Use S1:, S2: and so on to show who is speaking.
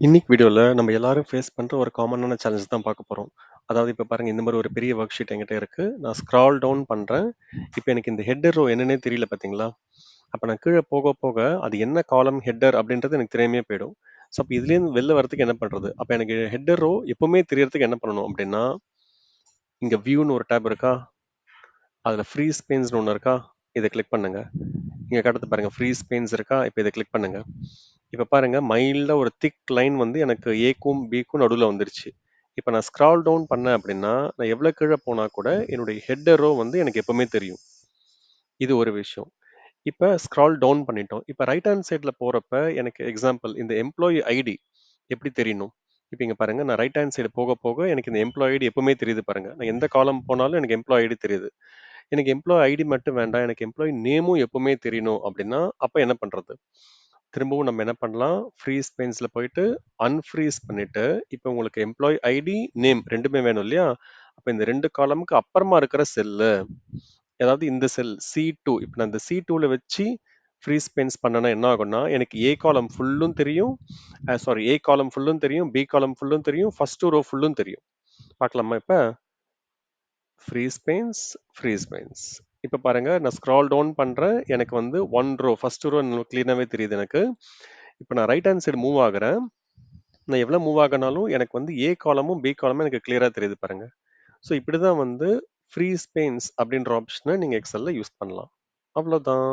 S1: இன்னைக்கு வீடியோல நம்ம எல்லாரும் ஃபேஸ் பண்ற ஒரு காமனான சேலஞ்ச் தான் பார்க்க போறோம். அதாவது இப்ப பாருங்க இந்த மாதிரி ஒரு பெரிய ஒர்க் ஷீட் என்கிட்ட இருக்கு. நான் ஸ்க்ரால் டவுன் பண்றேன். இப்ப எனக்கு இந்த ஹெட்டர் ரோ என்னன்னே தெரியல பார்த்தீங்களா? அப்ப நான் கீழ போக போக அது என்ன காலம் ஹெட்டர் அப்படின்றது எனக்கு தெரியாமயே போயிடும். ஸோ அப்ப இதுலேருந்து வெளில வரதுக்கு என்ன பண்றது? அப்ப எனக்கு ஹெட்டர் ரோ எப்பவுமே தெரியறதுக்கு என்ன பண்ணணும் அப்படின்னா, இங்க வியூன்னு ஒரு டேப் இருக்கா? அதுல ஃப்ரீஸ் ஸ்பெயின்ஸ்னு ஒண்ணு இருக்கா? இத கிளிக் பண்ணுங்க. இங்க காட்டுது பாருங்க ஃப்ரீஸ் ஸ்பெயின்ஸ் இருக்கா? இப்ப இத கிளிக் பண்ணுங்க. இப்ப பாருங்க மைல்டா ஒரு திக் லைன் வந்து எனக்கு ஏக்கும் பிக்கும் நடுவில் வந்துருச்சு. இப்போ நான் ஸ்க்ரால் டவுன் பண்ணேன் அப்படின்னா, நான் எவ்வளோ கீழே போனால் கூட என்னுடைய ஹெட்டரோ வந்து எனக்கு எப்பவுமே தெரியும். இது ஒரு விஷயம். இப்போ ஸ்க்ரால் டவுன் பண்ணிட்டோம். இப்போ ரைட் ஹேண்ட் சைடில் போகிறப்ப எனக்கு எக்ஸாம்பிள் இந்த எம்ப்ளாயி ஐடி எப்படி தெரியணும்? இப்போ இங்கே பாருங்கள் நான் ரைட் ஹேண்ட் சைடு போக போக எனக்கு இந்த எம்ப்ளாயி ஐடி எப்பவுமே தெரியுது பாருங்கள் நான் எந்த காலம் போனாலும் எனக்கு எம்ப்ளாயி ஐடி தெரியுது. எனக்கு எம்ப்ளாயி ஐடி மட்டும் வேண்டாம். எனக்கு எம்ப்ளாயி நேமும் எப்பவுமே தெரியணும் அப்படின்னா, அப்போ என்ன பண்ணுறது திரும்பவும் நம்ம என்ன பண்ணலாம்? ஃப்ரீஸ் பெயின்ஸில் போயிட்டு அன்ஃப்ரீஸ் பண்ணிட்டு, இப்போ உங்களுக்கு எம்ப்ளாயி ஐடி, நேம் ரெண்டுமே வேணும் இல்லையா? அப்போ இந்த ரெண்டு காலம்க்கு அப்புறமா இருக்கிற செல்லு. அதாவது இந்த செல் சி டூ இப்போ நான் இந்த சி டூவில் வச்சு ஃப்ரீஸ் பெயின்ஸ் பண்ணனா என்ன ஆகும்னா, எனக்கு ஏ காலம் ஃபுல்லும் தெரியும். சாரி ஏ காலம் ஃபுல்லும் தெரியும். பி காலம் ஃபுல்லும் தெரியும். ஃபர்ஸ்ட் ரோ ஃபுல்லும் தெரியும். பார்க்கலாமா இப்போ ஃப்ரீஸ் பெயின்ஸ், ஃப்ரீஸ் பெயின்ஸ். இப்போ பாருங்க நான் ஸ்க்ரால் டவுன் பண்ணுறேன் எனக்கு வந்து ஒன் ரோ ஃபஸ்ட் ரோ க்ளீனாகவே தெரியுது எனக்கு. இப்போ நான் ரைட் ஹேண்ட் சைடு மூவ் ஆகுறேன். நான் எவ்வளோ மூவ் ஆகுனாலும் எனக்கு வந்து ஏ காலமும், பி காலமும் எனக்கு கிளியராக தெரியுது பாருங்க. ஸோ இப்படி தான் வந்து ஃப்ரீ ஸ்பெயின்ஸ் அப்படின்ற ஆப்ஷனை நீங்கள் எக்ஸலில் யூஸ் பண்ணலாம். அவ்வளோதான்.